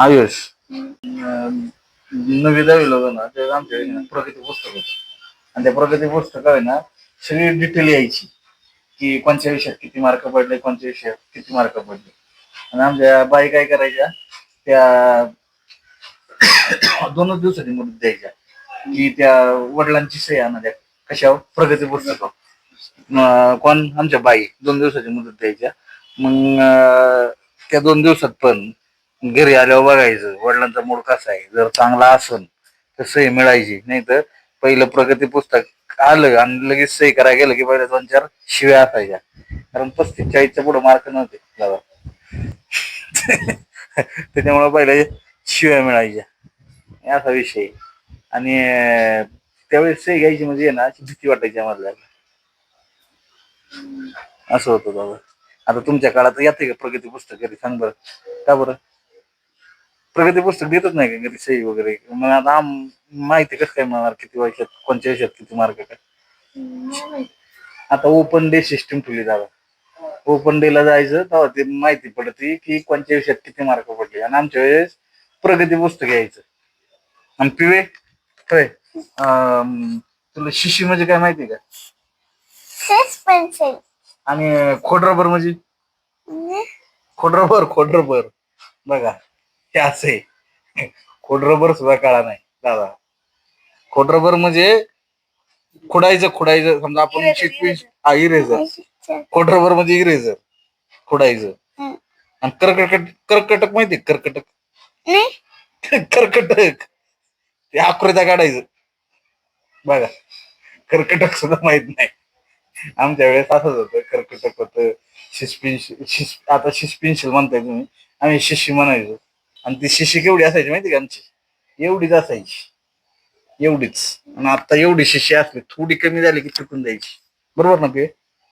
आयुष. नवी दहावीला होतो ना ते आमच्या ना प्रगती पुस्तक होतं. आणि त्या प्रगती पुस्तक आहे ना सगळी डिटेल यायची की कोणत्या विषयात किती मार्क पडले कोणत्या विषयात किती मार्क पडले. आणि आमच्या बाई काय करायच्या त्या दोनच दिवसाची मुदत द्यायच्या की त्या वडिलांची सही आणा द्या कशावर प्रगती पुस्तकावर अं, कोण? आमच्या बाई. दोन दिवसाची मुदत द्यायच्या. मग त्या दोन दिवसात पण घरी आल्यावर बघायचं. वडिलांचा मूड कसा आहे? जर चांगला असन तर सही मिळायची. नाही तर पहिलं प्रगती पुस्तक आलं आणि लगेच सही करायला गेलं की पहिल्या दोन चार शिव्या असायच्या. कारण पस्तीस चाळीसच्या पुढे मार्क नव्हते. दादा. त्याच्यामुळे पहिल्या शिव्या मिळायच्या. असा विषय. आहे. आणि त्यावेळेस सही घ्यायची म्हणजे ना अशी भीती वाटायची आम्हाला. असं होतं दादा. आता तुमच्या काळात येते का प्रगती पुस्तक घरी? सांग बरं. का बरं? प्रगती पुस्तक देतच नाही का घरी सही वगैरे? मग आता आम माहिती कसं काय मिळणार? किती वर्षात? कोणत्या वर्षात किती मार्क काय आता ओपन डे सिस्टीम ठेवली जागा ओपन डे ला जायचं तेव्हा ते माहिती पडते की कोणत्या विषयात किती मार्क पडले. आणि आमच्या वेळेस प्रगती पुस्तक यायचं. आणि पिवे होय अं, तुला शिशी म्हणजे काय माहिती का. आणि खोडरबर म्हणजे? खोडरबर खोडरबर. बघा. हे असं. खोडरबर सुद्धा कळा नाही दादा. खोडरबर म्हणजे खोडायचं खोडायचं. समजा आपण शिकवी. हा इरेझर खोडरबर म्हणजे इरेझर खोडायचं. आणि कर्कटक कर्कटक माहिती? कर्कटक. कर्कटक. ते आकृत्या काढायचं. बघा. कर्कटक सुद्धा माहीत नाही. आमच्या वेळेस असंच होतं. कर्कटक होतं. शिस्पिन शिस आता शिस्पिन्शिल म्हणताय तुम्ही. आम्ही शिशी म्हणायचो. आणि ती शिशी केवढी असायची माहिती का आमची? एवढीच असायची. एवढीच. आणि आता एवढी शिशी असली थोडी कमी झाली की चुकून जायची. बरोबर ना ते